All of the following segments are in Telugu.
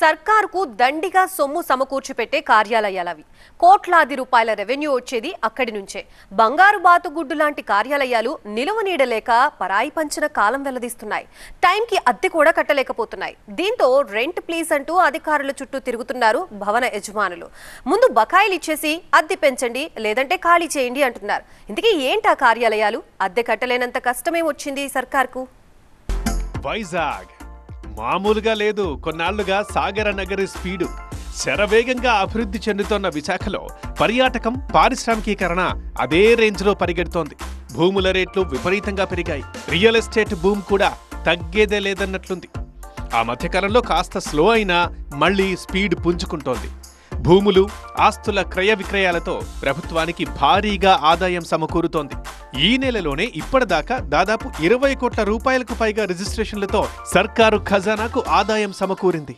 సర్కారుకు దండిగా సొమ్ము సమకూర్చిపెట్టే కార్యాలయాలవి. కోట్లాది రూపాయల రెవెన్యూ వచ్చేది అక్కడి నుంచే. బంగారు బాతుగుడ్డు లాంటి కార్యాలయాలు నిలువ నీడలేక పరాయి పంచిన కాలం వెల్లదీస్తున్నాయి. టైంకి అద్దె కూడా కట్టలేకపోతున్నాయి. దీంతో రెంట్ ప్లీజ్ అంటూ అధికారుల చుట్టూ తిరుగుతున్నారు భవన యజమానులు. ముందు బకాయిలు ఇచ్చేసి అద్దె పెంచండి లేదంటే ఖాళీ చేయండి అంటున్నారు. ఇందుకే ఏంటా కార్యాలయాలు? అద్దె కట్టలేనంత కష్టమే వచ్చింది సర్కార్కు? వైజాగ్. మామూలుగా లేదు. కొన్నాళ్ళుగా సాగర నగరి స్పీడు శరవేగంగా అభివృద్ధి చెందుతోన్న విశాఖలో పర్యాటకం పారిశ్రామికీకరణ అదే రేంజ్లో పరిగెడుతోంది. భూముల రేట్లు విపరీతంగా పెరిగాయి. రియల్ ఎస్టేట్ భూమి కూడా తగ్గేదే లేదన్నట్లుంది. ఆ మధ్యకాలంలో కాస్త స్లో అయినా మళ్ళీ స్పీడ్ పుంజుకుంటోంది. భూములు ఆస్తుల క్రయ విక్రయాలతో ప్రభుత్వానికి భారీగా ఆదాయం సమకూరుతోంది. ఈ నెలలోనే ఇప్పటిదాకా దాదాపు ఇరవై కోట్ల రూపాయలకు పైగా రిజిస్ట్రేషన్లతో సర్కారు ఖజానాకు ఆదాయం సమకూరింది.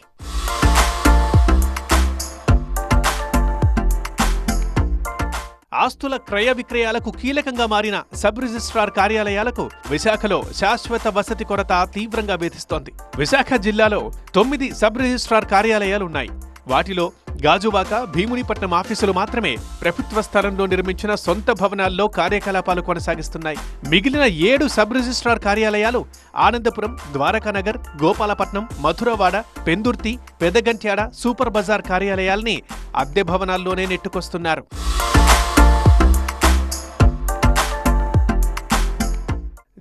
ఆస్తుల క్రయ విక్రయాలకు కీలకంగా మారిన సబ్ రిజిస్ట్రార్ కార్యాలయాలకు విశాఖలో శాశ్వత వసతి కొరత తీవ్రంగా వేధిస్తోంది. విశాఖ జిల్లాలో తొమ్మిది సబ్ రిజిస్ట్రార్ కార్యాలయాలు ఉన్నాయి వాటిలో గాజువాక భీమునిపట్నం ఆఫీసులు మాత్రమే ప్రభుత్వ స్థలంలో నిర్మించిన సొంత భవనాల్లో కార్యకలాపాలు కొనసాగిస్తున్నాయి. మిగిలిన ఏడు సబ్ రిజిస్ట్రార్ కార్యాలయాలు ఆనందపురం ద్వారకానగర్ గోపాలపట్నం మధురవాడ పెందుర్తి పెదగంట్యాడ సూపర్ బజార్ కార్యాలయాల్ని అద్దె భవనాల్లోనే నెట్టుకొస్తున్నారు.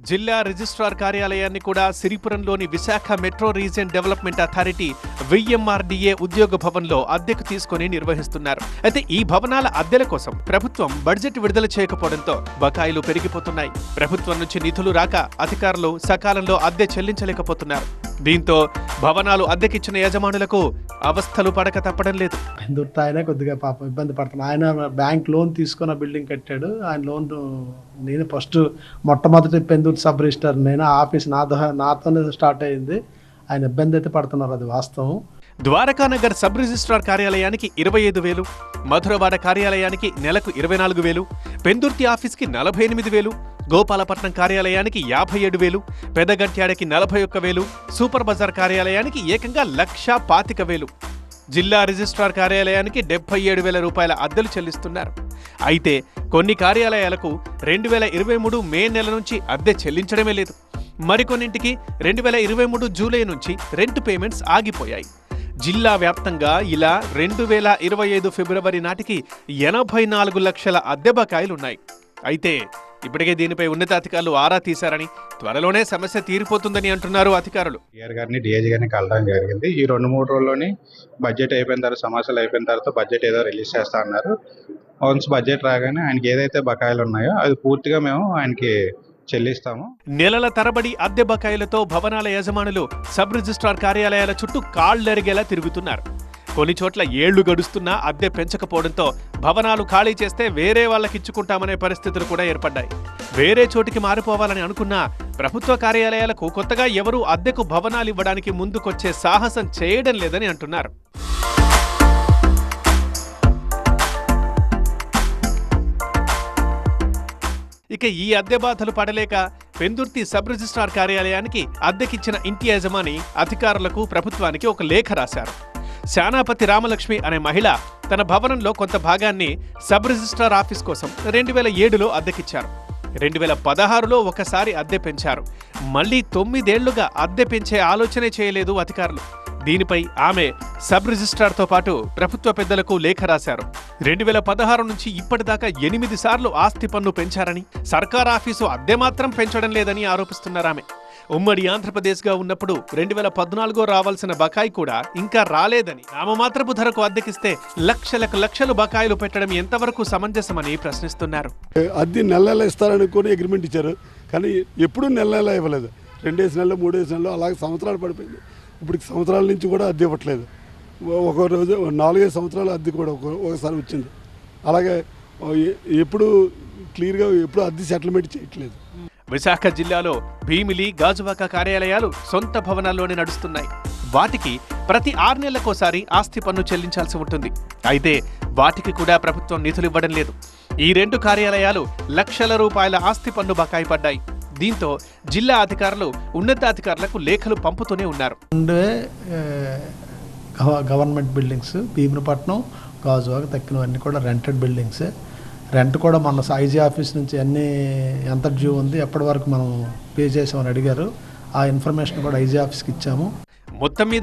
జిల్లా రిజిస్ట్రార్ కార్యాలయాన్ని కూడా సిరిపురంలోని Visakha metro region development authority VMRDA ఉద్యోగ భవన్లో అద్దెకు తీసుకుని నిర్వహిస్తున్నారు. అయితే ఈ భవనాల అద్దెల కోసం ప్రభుత్వం బడ్జెట్ విడుదల చేయకపోవడంతో బకాయిలు పెరిగిపోతున్నాయి. ప్రభుత్వం నుంచి నిధులు రాక అధికారులు సకాలంలో అద్దె చెల్లించలేకపోతున్నారు. దీంతో భవనాలు అద్దెకిచ్చిన యజమానులకు అవస్థలు పడక తప్పడం లేదు. పెందుర్తి ఆయనే కొద్దిగా పాపం ఇబ్బంది పడుతున్నాడు ఆయన బ్యాంక్ లోన్ తీసుకున్న బిల్డింగ్ కట్టాడు. ఆయన లోన్ నేను ఫస్ట్ మొట్టమొదటి పెందూరు సబ్ రిజిస్టర్. నేను ఆఫీస్ నాతో నాతోనే స్టార్ట్ అయింది. ఆయన ఇబ్బంది అయితే పడుతున్నారు అది వాస్తవం. ద్వారకానగర్ సబ్ రిజిస్ట్రార్ కార్యాలయానికి ఇరవై ఐదు వేలు మధురవాడ కార్యాలయానికి నెలకు ఇరవై నాలుగు వేలు పెందుర్తి ఆఫీస్కి నలభై ఎనిమిది వేలు గోపాలపట్నం కార్యాలయానికి యాభై ఏడు వేలు పెదగంట్యాడకి నలభై ఒక్క వేలు సూపర్ బజార్ కార్యాలయానికి ఏకంగా లక్షా పాతిక వేలు. జిల్లా రిజిస్ట్రార్ కార్యాలయానికి డెబ్బై ఏడు వేల రూపాయల అద్దెలు చెల్లిస్తున్నారు. అయితే కొన్ని కార్యాలయాలకు రెండు వేల ఇరవై మూడు మే నెల నుంచి అద్దె చెల్లించడమే లేదు. మరికొన్నింటికి రెండు వేల ఇరవై మూడు జూలై నుంచి రెంట్ పేమెంట్స్ ఆగిపోయాయి. జిల్లా వ్యాప్తంగా ఇలా రెండు వేల ఇరవై ఐదు ఫిబ్రవరి నాటికి ఎనభై నాలుగు లక్షల అద్దె బకాయిలున్నాయి అయితే ఇప్పటికే దీనిపై ఉన్నతాధికారులు ఆరా తీశారని త్వరలోనే సమస్య తీరిపోతుందని అంటున్నారు అధికారులు. డిఆర్ గారిని డిఐజీ గారిని కలడం జరిగింది. ఈ రెండు మూడు రోజుల్లోని బడ్జెట్ అయిపోయిన తర్వాత సమస్యలు అయిపోయిన తర్వాత బడ్జెట్ ఏదో రిలీజ్ చేస్తా అన్నారు. వన్స్ బడ్జెట్ రాగానే ఆయనకి ఏదైతే బకాయిలు ఉన్నాయో అది పూర్తిగా మేము ఆయనకి చెల్లిస్తాము. నెలల తరబడి అద్దె బకాయిలతో భవనాల యజమానులు సబ్ రిజిస్ట్రార్ కార్యాలయాల చుట్టూ కాళ్ళెరిగేలా తిరుగుతున్నారు. కొన్ని చోట్ల ఏళ్ళు గడుస్తున్నా అద్దె పెంచకపోవడంతో భవనాలు ఖాళీ చేస్తే వేరే వాళ్ళకిచ్చుకుంటామనే పరిస్థితులు కూడా ఏర్పడ్డాయి. వేరే చోటికి మారిపోవాలని అనుకున్నా ప్రభుత్వ కార్యాలయాలకు కొత్తగా ఎవరూ అద్దెకు భవనాలు ఇవ్వడానికి ముందుకొచ్చే సాహసం చేయడం లేదని అంటున్నారు. ఇక ఈ అద్దె బాధలు పడలేక పెందుర్తి సబ్ రిజిస్ట్రార్ కార్యాలయానికి అద్దెకిచ్చిన ఇంటి యజమాని అధికారులకు ప్రభుత్వానికి ఒక లేఖ రాశారు. శానాపతి రామలక్ష్మి అనే మహిళ తన భవనంలో కొంత భాగాన్ని సబ్ రిజిస్ట్రార్ ఆఫీస్ కోసం రెండు వేల ఏడులో అద్దెకిచ్చారు. రెండు వేల పదహారులో ఒకసారి అద్దె పెంచారు. మళ్ళీ తొమ్మిదేళ్ళుగా అద్దె పెంచే ఆలోచనే చేయలేదు అధికారులు. దీనిపై ఆమె సబ్ రిజిస్ట్రార్తో పాటు ప్రభుత్వ పెద్దలకు లేఖ రాశారు. రెండు వేల పదహారు నుంచి ఇప్పటిదాకా ఎనిమిది సార్లు ఆస్తి పన్ను పెంచారని సర్కార్ ఆఫీసు అద్దె మాత్రం పెంచడం లేదని ఆరోపిస్తున్నారామె. ఉమ్మడి ఆంధ్రప్రదేశ్గా ఉన్నప్పుడు రెండు వేల పద్నాలుగో రావాల్సిన బకాయి కూడా ఇంకా రాలేదని నామమాత్రపు ధరకు అద్దెకిస్తే లక్షలకు లక్షలు బకాయిలు పెట్టడం ఎంతవరకు సమంజసమని ప్రశ్నిస్తున్నారు. అద్దె నెల నెల ఇస్తారనుకొని అగ్రిమెంట్ ఇచ్చారు. కానీ ఎప్పుడూ నెల నెల ఇవ్వలేదు. రెండేసి నెలలు మూడేసి నెలలు అలాగే సంవత్సరాలు పడిపోయింది. ఇప్పుడు సంవత్సరాల నుంచి కూడా అద్దె ఇవ్వట్లేదు. ఒక రోజు నాలుగైదు సంవత్సరాలు అద్దె కూడా ఒక ఒకసారి వచ్చింది. అలాగే ఎప్పుడు క్లియర్గా ఎప్పుడు అద్దె సెటిల్మెంట్ చేయట్లేదు. విశాఖ జిల్లాలో భీమిలి గాజువాక కార్యాలయాలు సొంత భవనాల్లోనే నడుస్తున్నాయి. వాటికి ప్రతి ఆరు నెలలకోసారి ఆస్తి పన్ను చెల్లించాల్సి ఉంటుంది. అయితే వాటికి కూడా ప్రభుత్వం నిధులు ఇవ్వడం లేదు. ఈ రెండు కార్యాలయాలు లక్షల రూపాయల ఆస్తి పన్ను బకాయి పడ్డాయి. దీంతో జిల్లా అధికారులు ఉన్నతాధికారులకు లేఖలు పంపుతూనే ఉన్నారు. గవర్నమెంట్ బిల్డింగ్స్ భీమునిపట్నం గాజువాక తక్కినవన్నీ కూడా రెంటెడ్ బిల్డింగ్సే రెంట్ కూడా మన ఐజీ ఆఫీస్ నుంచి అన్ని ఎంత డ్యూ ఉంది ఎప్పటి వరకు మనం పే చేసామని అడిగారు. ఆ ఇన్ఫర్మేషన్ కూడా ఐజీ ఆఫీస్కి ఇచ్చాము. మొత్తం మీద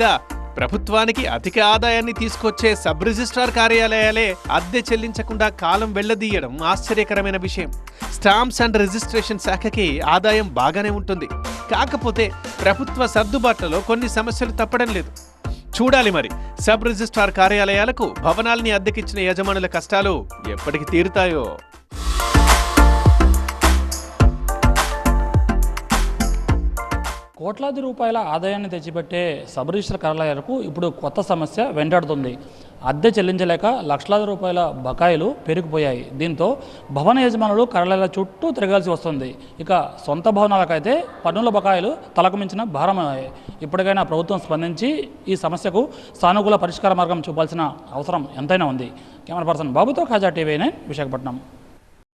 ప్రభుత్వానికి అధిక ఆదాయాన్ని తీసుకొచ్చే సబ్ రిజిస్ట్రార్ కార్యాలయాలే అద్దె చెల్లించకుండా కాలం వెళ్ళదీయడం ఆశ్చర్యకరమైన విషయం. స్టాంప్స్ అండ్ రిజిస్ట్రేషన్ శాఖకి ఆదాయం బాగానే ఉంటుంది. కాకపోతే ప్రభుత్వ సర్దుబాట్లలో కొన్ని సమస్యలు తప్పడం లేదు. చూడాలి మరి. సబ్ రిజిస్ట్రార్ కార్యాలయాలకు భవనాల్ని అద్దెకిచ్చిన యజమానుల కష్టాలు ఎప్పటికి తీరుతాయో? కోట్లాది రూపాయల ఆదాయాన్ని తెచ్చిపెట్టే సబ్ రిజిస్టర్ కార్యాలయాలకు ఇప్పుడు కొత్త సమస్య వెంటాడుతుంది. అద్దె చెల్లించలేక లక్షలాది రూపాయల బకాయిలు పెరిగిపోయాయి. దీంతో భవన యజమానులు కార్యాలయాల చుట్టూ తిరగాల్సి వస్తుంది. ఇక సొంత భవనాలకైతే పన్నుల బకాయిలు తలకు మించిన భారమయ్యాయి. ఇప్పటికైనా ప్రభుత్వం స్పందించి ఈ సమస్యకు సానుకూల పరిష్కార మార్గం చూపాల్సిన అవసరం ఎంతైనా ఉంది. కెమెరా పర్సన్ బాబుతో ఖాజా టీవీ నైన్ విశాఖపట్నం.